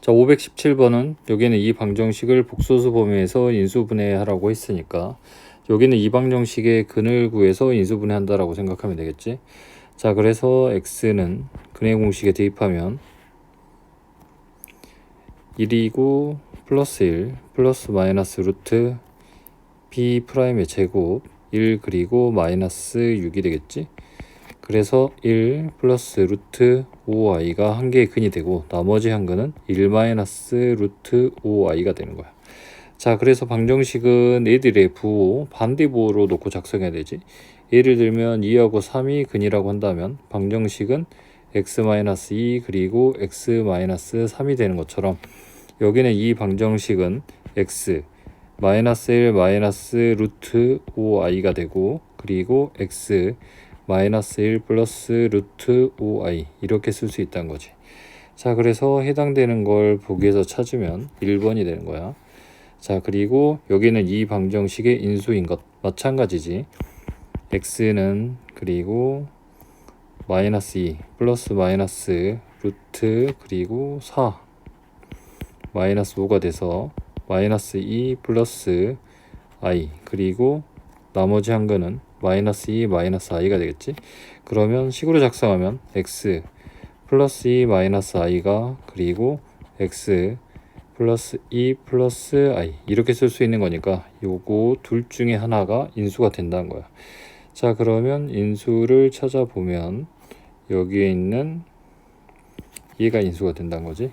자, 517번은 여기는 이 방정식을 복소수 범위에서 인수분해하라고 했으니까 여기는 이 방정식의 근을 구해서 인수분해한다라고 생각하면 되겠지. 자, 그래서 x는 근의 공식에 대입하면 1이고 플러스 1 플러스 마이너스 루트 b 프라임의 제곱 1 그리고 마이너스 6이 되겠지. 그래서 1 플러스 루트 5i가 한 개의 근이 되고 나머지 한 근은 1 마이너스 루트 5i가 되는 거야. 자, 그래서 방정식은 얘들의 부호 반대부호로 놓고 작성해야 되지. 예를 들면 2하고 3이 근이라고 한다면 방정식은 x-2 그리고 x-3이 되는 것처럼 여기는 이 방정식은 x 마이너스 1 마이너스 루트 5i가 되고 그리고 x 마이너스 1 플러스 루트 5i 이렇게 쓸 수 있다는 거지. 자, 그래서 해당되는 걸 보기에서 찾으면 1번이 되는 거야. 자, 그리고 여기는 이 방정식의 인수인 것 마찬가지지. x는 그리고 마이너스 2 플러스 마이너스 루트 그리고 4 마이너스 5가 돼서 마이너스 2 플러스 i 그리고 나머지 한 거는 마이너스 2 마이너스 i가 되겠지? 그러면 식으로 작성하면 x 플러스 2 마이너스 i가 그리고 x 플러스 2 플러스 i. 이렇게 쓸 수 있는 거니까 요거 둘 중에 하나가 인수가 된다는 거야. 자 그러면 인수를 찾아보면 여기에 있는 얘가 인수가 된다는 거지?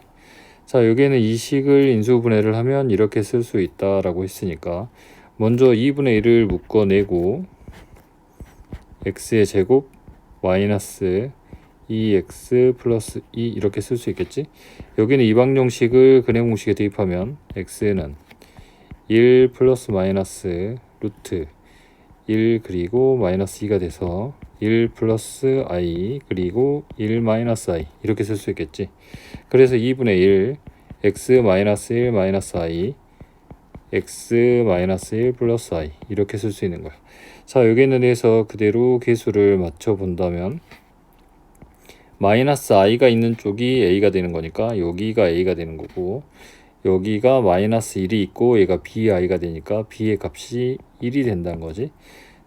자 여기에는 이 식을 인수분해를 하면 이렇게 쓸 수 있다라고 했으니까 먼저 2분의 1을 묶어내고 x의 제곱 마이너스 2x 플러스 2 이렇게 쓸 수 있겠지? 여기는 이 방정식을 근해 공식에 대입하면 x는 1 플러스 마이너스 루트 1 그리고 마이너스 2가 돼서 1 플러스 i 그리고 1 마이너스 i 이렇게 쓸 수 있겠지? 그래서 2분의 1 x 마이너스 1 마이너스 i x 마이너스 1 플러스 i 이렇게 쓸 수 있는 거야 자 여기는 해서 그대로 개수를 맞춰 본다면 마이너스 i가 있는 쪽이 a가 되는 거니까 여기가 a가 되는 거고 여기가 마이너스 1이 있고 얘가 bi가 되니까 b의 값이 1이 된다는 거지.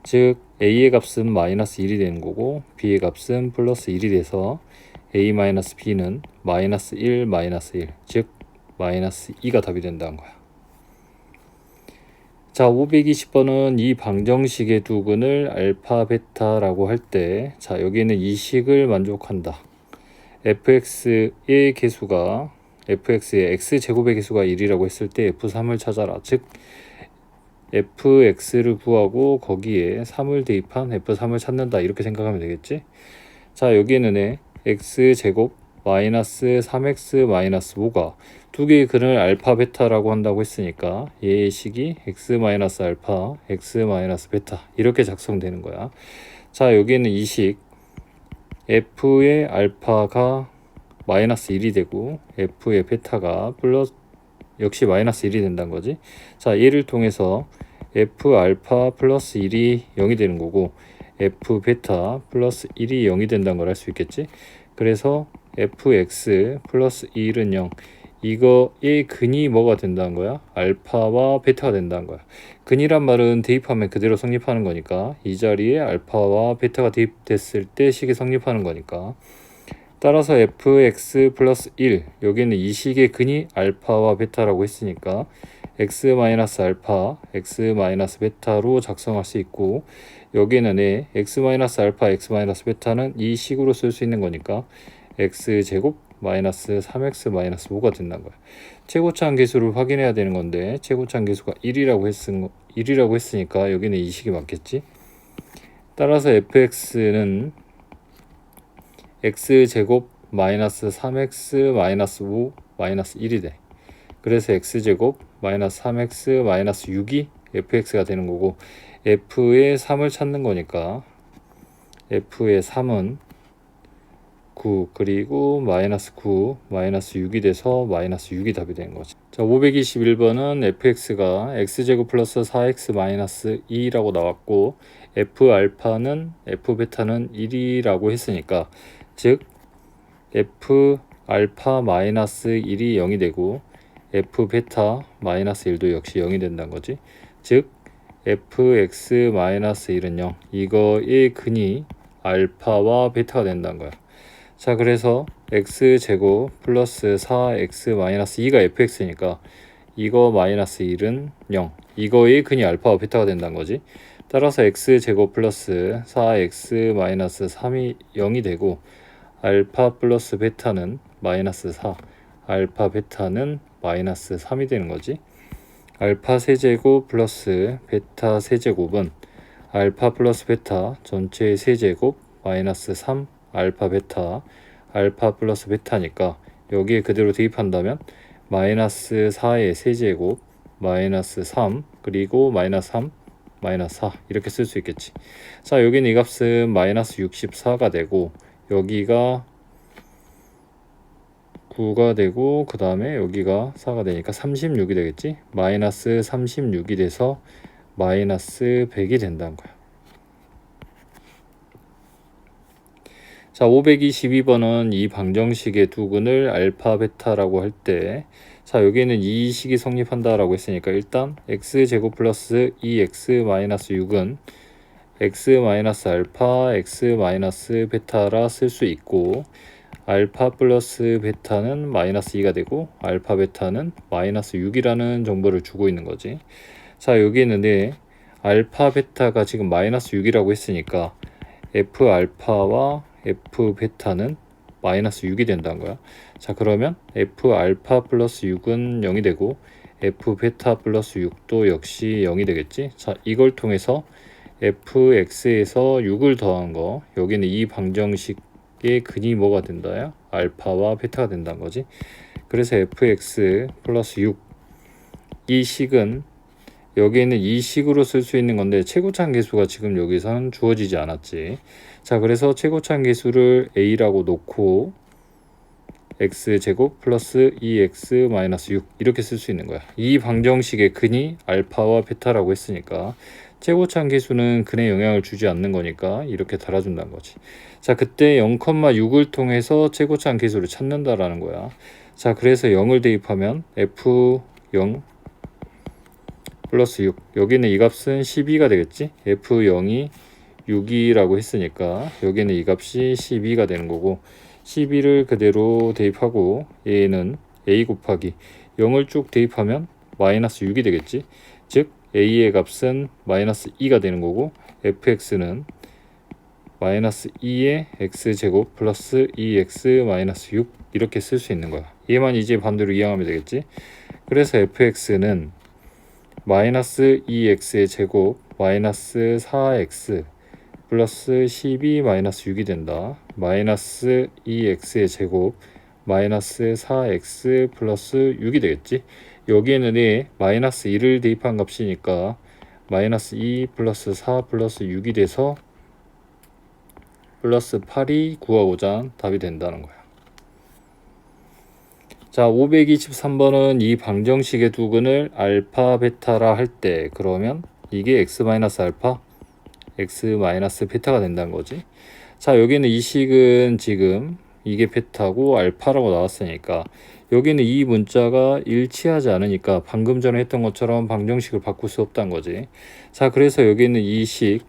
즉 a의 값은 마이너스 1이 되는 거고 b의 값은 플러스 1이 돼서 a 마이너스 b는 마이너스 1 마이너스 1즉 마이너스 2가 답이 된다는 거야 자 520번은 이 방정식의 두 근을 알파 베타라고 할 때 자 여기는 이 식을 만족한다. fx의 개수가 fx의 x제곱의 개수가 1이라고 했을 때 f3을 찾아라. 즉 fx를 구하고 거기에 3을 대입한 f3을 찾는다. 이렇게 생각하면 되겠지? 자 여기에는 x제곱 마이너스 3x 마이너스 5가 두 개의 근을 알파 베타라고 한다고 했으니까 얘의 식이 x 마이너스 알파 x 마이너스 베타 이렇게 작성되는 거야. 자 여기에는 이 식. F의 알파가 마이너스 1이 되고 f의 베타가 플러스 역시 마이너스 1이 된다는 거지. 자 얘를 통해서 f 알파 플러스 1이 0이 되는 거고 f 베타 플러스 1이 0이 된다는 걸 알 수 있겠지? 그래서 fx 플러스 1은 0 이거 의 근이 뭐가 된다는 거야? 알파와 베타가 된다는 거야. 근이란 말은 대입하면 그대로 성립하는 거니까 이 자리에 알파와 베타가 대입됐을 때 식이 성립하는 거니까 따라서 fx 플러스 1 여기는 이 식의 근이 알파와 베타라고 했으니까 x 마이너스 알파 x 마이너스 베타로 작성할 수 있고 여기는 에 x 마이너스 알파 x 마이너스 베타는 이 식으로 쓸 수 있는 거니까 x 제곱 마이너스 3x 마이너스 5가 된다는 거야. 최고차항 계수를 확인해야 되는 건데 최고차항 계수가 1이라고 했은 1이라고 했으니까 여기는 이 식이 맞겠지. 따라서 fx는 x 제곱 마이너스 3x 마이너스 5 마이너스 1이 돼. 그래서 x 제곱 마이너스 3x 마이너스 6이 fx가 되는 거고 f의 3을 찾는 거니까 f의 3은 9 그리고 마이너스 9 마이너스 6이 돼서 마이너스 6이 답이 되는 거죠. 자 521번은 fx가 x제곱 플러스 4x 마이너스 2라고 나왔고 f 알파는 f 베타는 1이라고 했으니까 즉 f 알파 마이너스 1이 0이 되고 f 베타 마이너스 1도 역시 0이 된다는 거지. 즉 fx 마이너스 1은 0. 이거의 근이 알파와 베타가 된다는 거야. 자, 그래서 x 제곱 플러스 4x 마이너스 2가 fx니까 이거 마이너스 1은 0. 이거의 근이 알파와 베타가 된다는 거지. 따라서 x 제곱 플러스 4x 마이너스 3이 0이 되고 알파 플러스 베타는 마이너스 4, 알파 베타는 마이너스 3이 되는 거지. 알파 세제곱 플러스 베타 세제곱은 알파 플러스 베타 전체의 세제곱 마이너스 3 알파 베타 알파 플러스 베타니까 여기에 그대로 대입한다면 마이너스 4의 세제곱 마이너스 3 그리고 마이너스 3 마이너스 4 이렇게 쓸 수 있겠지. 자 여기는 이 값은 마이너스 64가 되고 여기가 9가 되고 그 다음에 여기가 4가 되니까 36이 되겠지? 마이너스 36이 돼서 마이너스 100이 된다는 거야 자 522번은 이 방정식의 두근을 알파 베타라고 할 때 자 여기는 이 식이 성립한다라고 했으니까 일단 x제곱 플러스 2x 마이너스 6은 x 마이너스 알파 x 마이너스 베타라 쓸 수 있고 알파 플러스 베타는 마이너스 2가 되고 알파 베타는 마이너스 6이라는 정보를 주고 있는 거지. 자 여기 있는데 알파 베타가 지금 마이너스 6이라고 했으니까 f 알파와 f 베타는 마이너스 6이 된다는 거야. 자 그러면 f 알파 플러스 6은 0이 되고 f 베타 플러스 6도 역시 0이 되겠지? 자 이걸 통해서 fx에서 6을 더한 거 여기는 이 방정식의 근이 뭐가 된다야? 알파와 베타가 된다는 거지. 그래서 fx 플러스 6 이 식은 여기에는 이 식으로 쓸 수 있는 건데 최고차항 계수가 지금 여기서는 주어지지 않았지 자 그래서 최고차항 계수를 a라고 놓고 x제곱 플러스 2x 마이너스 6 이렇게 쓸 수 있는 거야. 이 방정식의 근이 알파와 베타라고 했으니까 최고차항 계수는 근에 영향을 주지 않는 거니까 이렇게 달아준다는 거지. 자 그때 0,6을 통해서 최고차항 계수를 찾는다라는 거야. 자 그래서 0을 대입하면 f0 플러스 6 여기는 이 값은 12가 되겠지? F0이 6이라고 했으니까 여기는 이 값이 12가 되는 거고 12를 그대로 대입하고 얘는 a 곱하기 0을 쭉 대입하면 마이너스 6이 되겠지? 즉 a의 값은 마이너스 2가 되는 거고 fx는 마이너스 2의 x제곱 플러스 2x 마이너스 6 이렇게 쓸 수 있는 거야. 얘만 이제 반대로 이항하면 되겠지? 그래서 fx는 마이너스 2x의 제곱 마이너스 4x 플러스 12 마이너스 6이 된다. 마이너스 2x의 제곱 마이너스 4x 플러스 6이 되겠지. 여기에는 이 마이너스 1을 대입한 값이니까 마이너스 2 플러스 4 플러스 6이 돼서 플러스 8이 구하고자 답이 된다는 거야. 자, 523번은 이 방정식의 두 근을 알파 베타라 할 때 그러면 이게 x 마이너스 알파 x 마이너스 베타가 된다는 거지. 자, 여기는 이 식은 지금 이게 베타고 알파라고 나왔으니까 여기는 이 문자가 일치하지 않으니까 방금 전에 했던 것처럼 방정식을 바꿀 수 없다는 거지. 자, 그래서 여기는 이 식,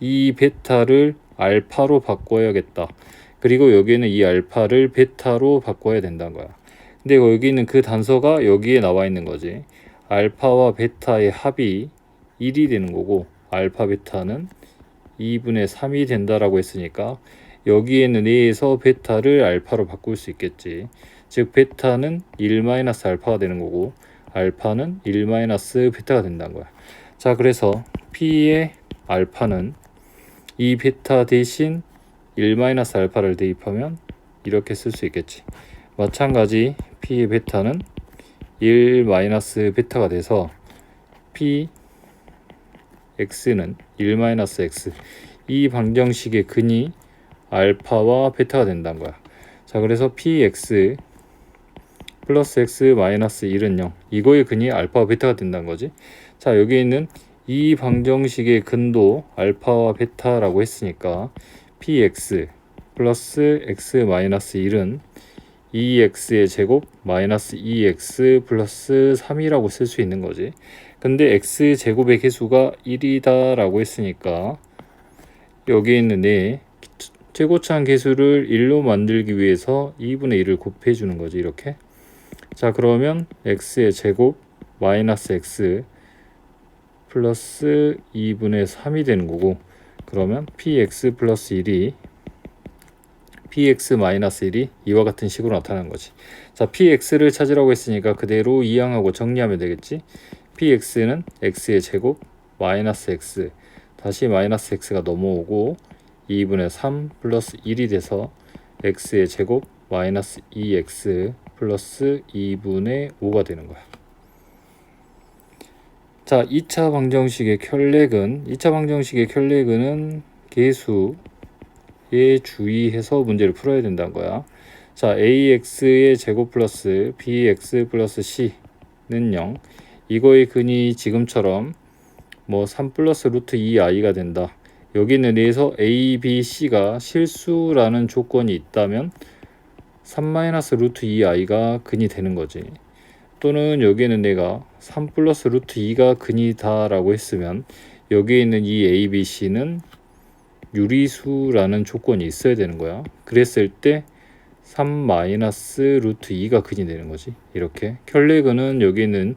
이 베타를 알파로 바꿔야겠다. 그리고 여기는 이 알파를 베타로 바꿔야 된다는 거야. 근데 여기는 그 단서가 여기에 나와 있는 거지. 알파와 베타의 합이 1이 되는 거고 알파 베타는 2분의 3이 된다라고 했으니까 여기에는 4에서 베타를 알파로 바꿀 수 있겠지. 즉 베타는 1-알파가 되는 거고 알파는 1-베타가 된다는 거야. 자 그래서 P의 알파는 이 베타 대신 1-알파를 대입하면 이렇게 쓸 수 있겠지. 마찬가지 P의 베타는 1-베타가 돼서 P x는 1-x 이 방정식의 근이 알파와 베타가 된다는 거야. 자 그래서 px 플러스 x 마이너스 1은 0 이거의 근이 알파와 베타가 된다는 거지. 자 여기 있는 이 방정식의 근도 알파와 베타라고 했으니까 px 플러스 x 마이너스 1은 2x의 제곱 마이너스 2x 플러스 3이라고 쓸 수 있는 거지. 근데 x 제곱의 개수가 1이다라고 했으니까 여기 있는 네 최고차항 개수를 1로 만들기 위해서 2분의 1을 곱해 주는 거지 이렇게. 자 그러면 x의 제곱 마이너스 x 플러스 2분의 3이 되는 거고 그러면 px 플러스 1이 px 마이너스 1이 이와 같은 식으로 나타나는 거지. 자, px를 찾으라고 했으니까 그대로 이항하고 정리하면 되겠지. Px는 x의 제곱 마이너스 x 다시 마이너스 x가 넘어오고 2분의 3 플러스 1이 돼서 x의 제곱 마이너스 2x 플러스 2분의 5가 되는 거야. 자, 2차 방정식의 켤레근 2차 방정식의 켤레근은 개수 에 주의해서 문제를 풀어야 된다는 거야. 자, ax의 제곱 플러스 bx 플러스 c는 0. 이거의 근이 지금처럼 뭐3 플러스 루트 2i가 된다. 여기는 내에서 a, b, c가 실수라는 조건이 있다면 3 마이너스 루트 2i가 근이 되는 거지. 또는 여기에는 내가 3 플러스 루트 2가 근이다라고 했으면 여기에 있는 이 a, b, c는 유리수라는 조건이 있어야 되는 거야. 그랬을 때 3 마이너스 루트 2가 근이 되는 거지. 이렇게 켤레근은 여기는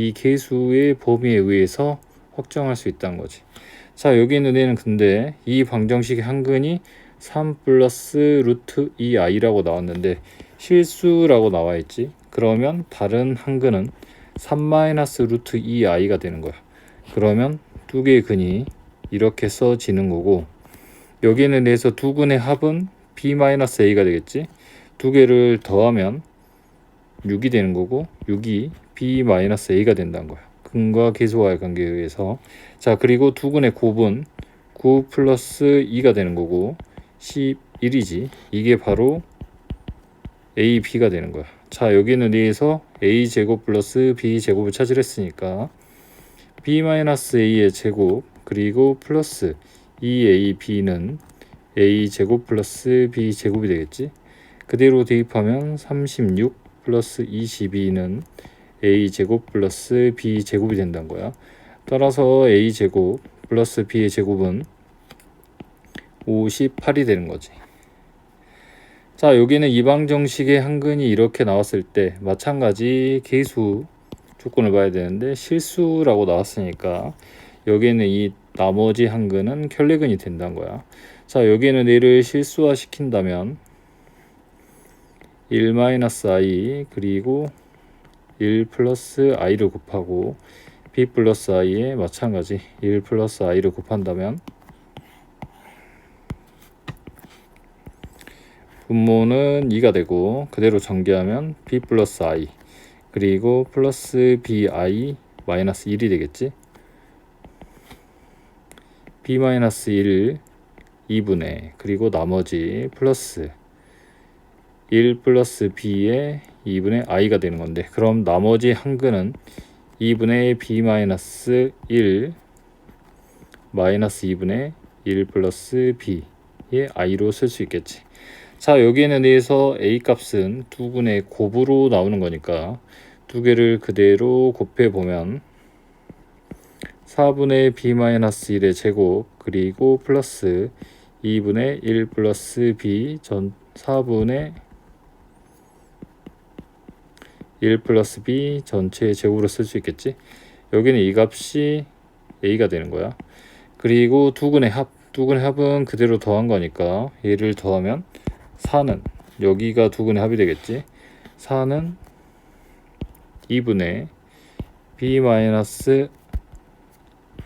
이 계수의 범위에 의해서 확정할 수 있다는 거지. 자 여기 있는 애는 근데 이 방정식의 한근이 3 플러스 루트 2i라고 나왔는데 실수라고 나와 있지. 그러면 다른 한근은 3 마이너스 루트 2i가 되는 거야. 그러면 두 개의 근이 이렇게 써지는 거고 여기는 내서 두 근의 합은 b-a가 되겠지. 두 개를 더하면 6이 되는 거고 6이 b-a가 된다는 거야. 근과 계수와의 관계에 의해서 자 그리고 두 근의 곱은 9 플러스 2가 되는 거고 11이지. 이게 바로 a, b가 되는 거야. 자 여기는 내에서 a 제곱 플러스 b 제곱을 찾으랬으니까 b-a의 제곱 그리고 플러스 2ab는 a 제곱 플러스 b 제곱이 되겠지. 그대로 대입하면 36 플러스 22는 a 제곱 플러스 b 제곱이 된다는 거야. 따라서 a 제곱 플러스 b의 제곱은 58이 되는 거지. 자, 여기는 이방정식의 한근이 이렇게 나왔을 때 마찬가지 계수 조건을 봐야 되는데 실수라고 나왔으니까 여기는 이 나머지 한근은 켤레근이 된다는 거야. 자, 여기는 얘를 실수화 시킨다면 1-i 그리고 1 플러스 i를 곱하고 b 플러스 i에 마찬가지 1 플러스 i를 곱한다면 분모는 2가 되고 그대로 전개하면 b 플러스 i 그리고 플러스 bi 마이너스 1이 되겠지? b-1 2분의 그리고 나머지 플러스 1 플러스 b의 2분의 i가 되는 건데 그럼 나머지 한 근은 2분의 b-1 마이너스 2분의 1 플러스 b의 i로 쓸 수 있겠지. 자 여기에는 의해서 a 값은 두 분의 곱으로 나오는 거니까 두 개를 그대로 곱해 보면 4분의 b-1의 제곱 그리고 플러스 2분의 1 플러스 b 전 4분의 1 플러스 b 전체의 제곱으로 쓸 수 있겠지. 여기는 이 값이 a가 되는 거야. 그리고 두 근의 합, 두 근의 합은 그대로 더한 거니까 얘를 더하면 4는 여기가 두 근의 합이 되겠지. 4는 2분의 b 마이너스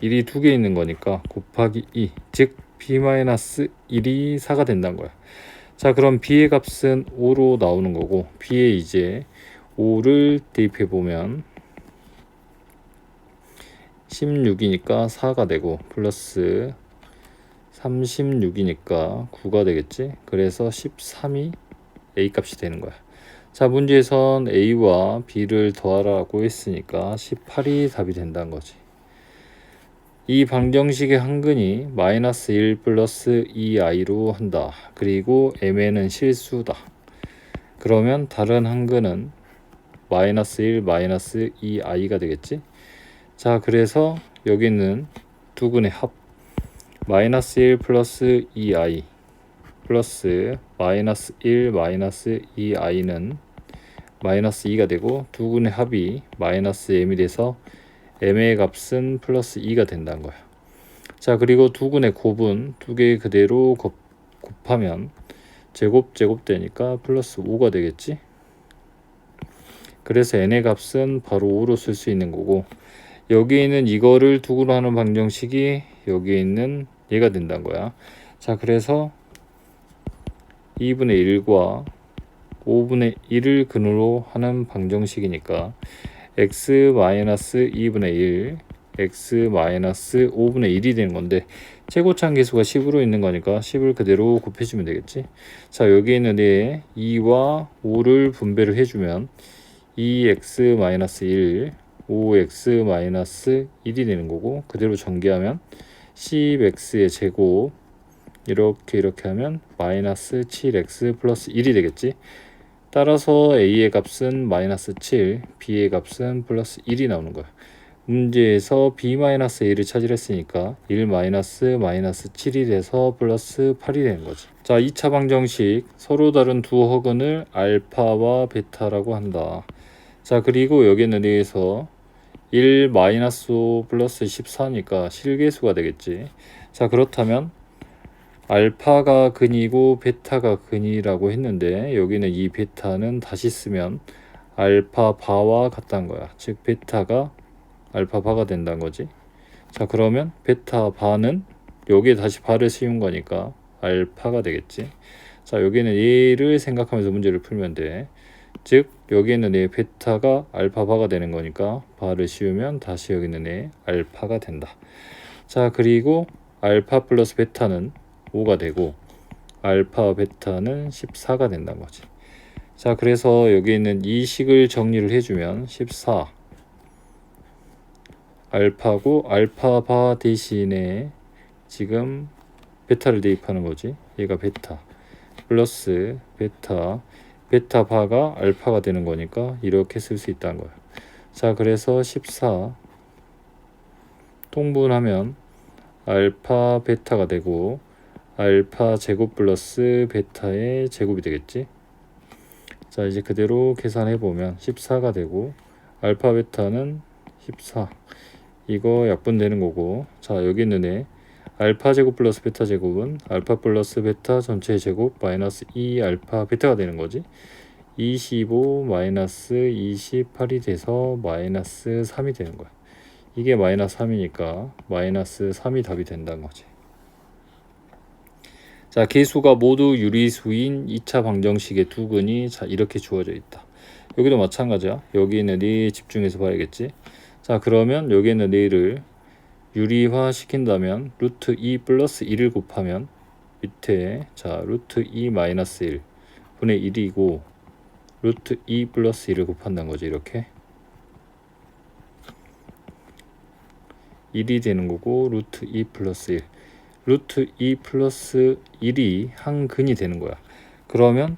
1이 두 개 있는 거니까 곱하기 2, 즉 b-1이 4가 된다는 거야. 자, 그럼 b의 값은 5로 나오는 거고 b에 이제 5를 대입해 보면 16이니까 4가 되고 플러스 36이니까 9가 되겠지. 그래서 13이 a 값이 되는 거야. 자, 문제에선 a와 b를 더하라고 했으니까 18이 답이 된다는 거지. 이 방정식의 한근이 마이너스 1 플러스 2i로 한다. 그리고 mn은 실수다. 그러면 다른 한근은 마이너스 1 마이너스 2i가 되겠지 자 그래서 여기는 두 근의 합 마이너스 1 플러스 2i 플러스 마이너스 1 마이너스 2i는 마이너스 2가 되고 두 근의 합이 마이너스 m이 돼서 m의 값은 플러스 2가 된다는 거야. 자 그리고 두 근의 곱은 두 개 그대로 곱, 곱하면 제곱 제곱 되니까 플러스 5가 되겠지. 그래서 n의 값은 바로 5로 쓸 수 있는 거고 여기 있는 이거를 두고로 하는 방정식이 여기 있는 얘가 된다는 거야. 자 그래서 2분의 1과 5분의 1을 근으로 하는 방정식이니까 x-2분의 1 x-5분의 1이 되는 건데 최고참 계수가 10으로 있는 거니까 10을 그대로 곱해주면 되겠지 자 여기 있는 애 2와 5를 분배를 해주면 2x-1 5x-1이 되는 거고 그대로 전개하면 10x의 제곱 이렇게 이렇게 하면 마이너스 7x 플러스 1이 되겠지? 따라서 a의 값은 마이너스 7 b의 값은 플러스 1이 나오는 거야. 문제에서 b-a를 차지했으니까 1 마이너스 마이너스 7이 돼서 플러스 8이 되는 거지. 자 2차 방정식 서로 다른 두 허근을 알파와 베타라고 한다 자 그리고 여기는 의해서 1 마이너스 5 플러스 14니까 실계수가 되겠지. 자 그렇다면 알파가 근이고 베타가 근이라고 했는데 여기는 이 베타는 다시 쓰면 알파 바와 같다는 거야. 즉 베타가 알파 바가 된다는 거지. 자 그러면 베타 바는 여기에 다시 바를 씌운 거니까 알파가 되겠지. 자 여기는 얘를 생각하면서 문제를 풀면 돼 즉 여기에는 애 베타가 알파바가 되는 거니까 바를 씌우면 다시 여기는 애 알파가 된다. 자 그리고 알파 플러스 베타는 5가 되고 알파 베타는 14가 된다는 거지. 자 그래서 여기 있는 이 식을 정리를 해주면 14 알파고 알파바 대신에 지금 베타를 대입하는 거지. 얘가 베타 플러스 베타 베타 바가 알파가 되는 거니까 이렇게 쓸 수 있다는 거예요. 자, 그래서 14 통분하면 알파 베타가 되고 알파 제곱 플러스 베타의 제곱이 되겠지. 자, 이제 그대로 계산해 보면 14가 되고 알파 베타는 14 이거 약분되는 거고 자, 여기 있는 애 알파 제곱 플러스 베타 제곱은 알파 플러스 베타 전체 제곱 마이너스 2 알파 베타가 되는 거지. 25 마이너스 28이 돼서 마이너스 3이 되는 거야. 이게 마이너스 3이니까 마이너스 3이 답이 된다는 거지. 자, 개수가 모두 유리수인 2차 방정식의 두 근이 자, 이렇게 주어져 있다. 여기도 마찬가지야. 여기 있는 네 집중해서 봐야겠지. 자, 그러면 여기 있는 네를 유리화 시킨다면 루트 2 플러스 1을 곱하면 밑에 자 루트 2 마이너스 1 분의 1이고 루트 2 플러스 1을 곱한다는 거죠 이렇게. 1이 되는 거고 루트 2 플러스 1 루트 2 플러스 1이 한 근이 되는 거야. 그러면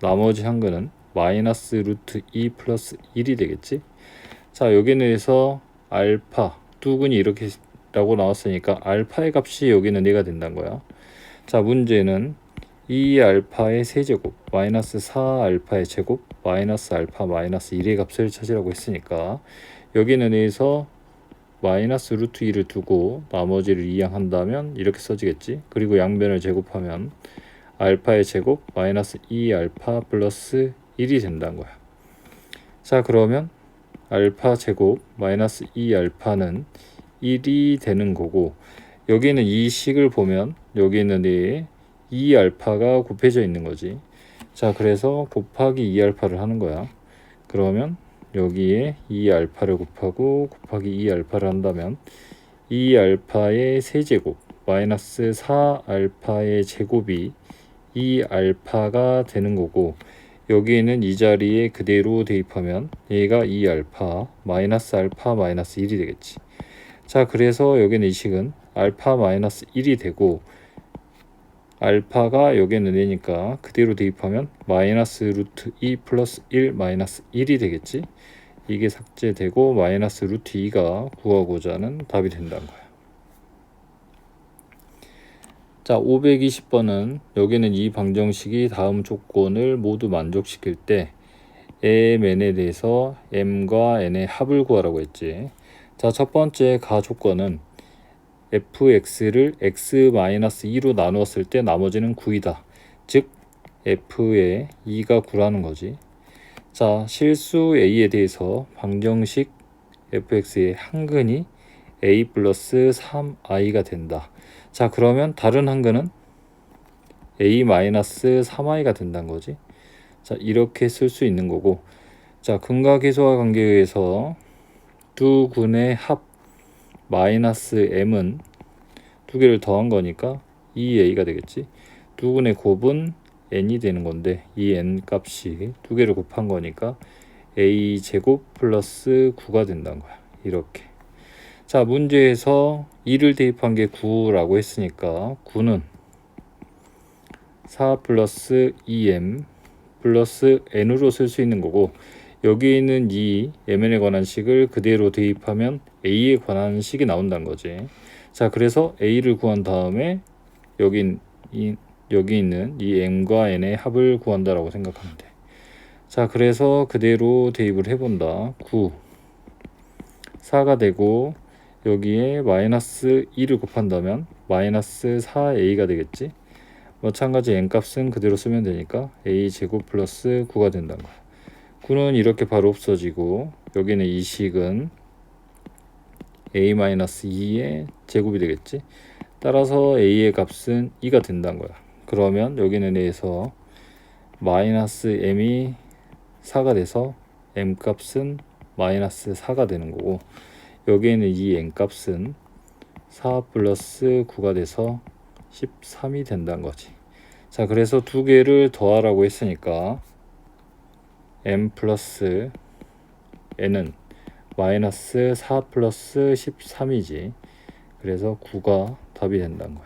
나머지 한 근은 마이너스 루트 2 플러스 1이 되겠지? 자 여기는 알파 뚜근이 이렇게 라고 나왔으니까 알파의 값이 여기는 얘가 된다는 거야. 자 문제는 2 알파의 세제곱 마이너스 4 알파의 제곱 마이너스 알파 마이너스 1의 값을 찾으라고 했으니까 여기는 에서 마이너스 루트 2를 두고 나머지를 이항한다면 이렇게 써지겠지. 그리고 양변을 제곱하면 알파의 제곱 마이너스 2 알파 플러스 1이 된다는 거야. 자 그러면 알파 제곱 마이너스 2 알파는 1이 되는 거고 여기는 이 식을 보면 여기는 이 2 알파가 곱해져 있는 거지. 자 그래서 곱하기 2 알파를 하는 거야. 그러면 여기에 2 알파를 곱하고 곱하기 2 알파를 한다면 2 알파의 세제곱 마이너스 4 알파의 제곱이 2 알파가 되는 거고 여기에는 이 자리에 그대로 대입하면 얘가 2알파 마이너스 알파 마이너스 1이 되겠지. 자 그래서 여기는 이 식은 알파 마이너스 1이 되고 알파가 여기에는 내니까 그대로 대입하면 마이너스 루트 2 플러스 1 마이너스 1이 되겠지 이게 삭제되고 마이너스 루트 2가 구하고자 하는 답이 된다는 거야 자 520번은 여기는 이 방정식이 다음 조건을 모두 만족시킬 때 m, n에 대해서 m과 n의 합을 구하라고 했지 자 첫 번째 가 조건은 fx를 x-2로 나누었을 때 나머지는 9이다. 즉 f의 2가 9라는 거지. 자, 실수 a에 대해서 방정식 fx의 한근이 a 플러스 3i가 된다. 자, 그러면 다른 한근은 a 마이너스 3i가 된다는 거지. 자, 이렇게 쓸 수 있는 거고. 자, 근각계수와 관계에 의해서 두 군의 합 마이너스 m은 두 개를 더한 거니까 2a가 되겠지. 두 군의 곱은 n이 되는 건데 이 n 값이 두 개를 곱한 거니까 a 제곱 플러스 9가 된다는 거야. 이렇게. 자, 문제에서 2를 대입한 게 9라고 했으니까 9는 4 플러스 2m 플러스 n으로 쓸 수 있는 거고 여기 있는 이 mn에 관한 식을 그대로 대입하면 a에 관한 식이 나온다는 거지. 자, 그래서 a를 구한 다음에 여기 이 여기 있는 이 m과 n의 합을 구한다라고 생각하면 돼. 자, 그래서 그대로 대입을 해본다. 9 4가 되고 여기에 마이너스 2를 곱한다면 마이너스 4a가 되겠지. 마찬가지 n 값은 그대로 쓰면 되니까 a 제곱 플러스 9가 된다는 거야. 9는 이렇게 바로 없어지고 여기는 이 식은 a-2의 제곱이 되겠지. 따라서 a의 값은 2가 된다는 거야. 그러면 여기는 a에서 마이너스 m이 4가 돼서 m 값은 마이너스 4가 되는 거고 여기에는 이 n 값은 4 플러스 9가 돼서 13이 된다는 거지. 자, 그래서 두 개를 더하라고 했으니까 m 플러스 n은 마이너스 4 플러스 13이지. 그래서 9가 답이 된다는 거야.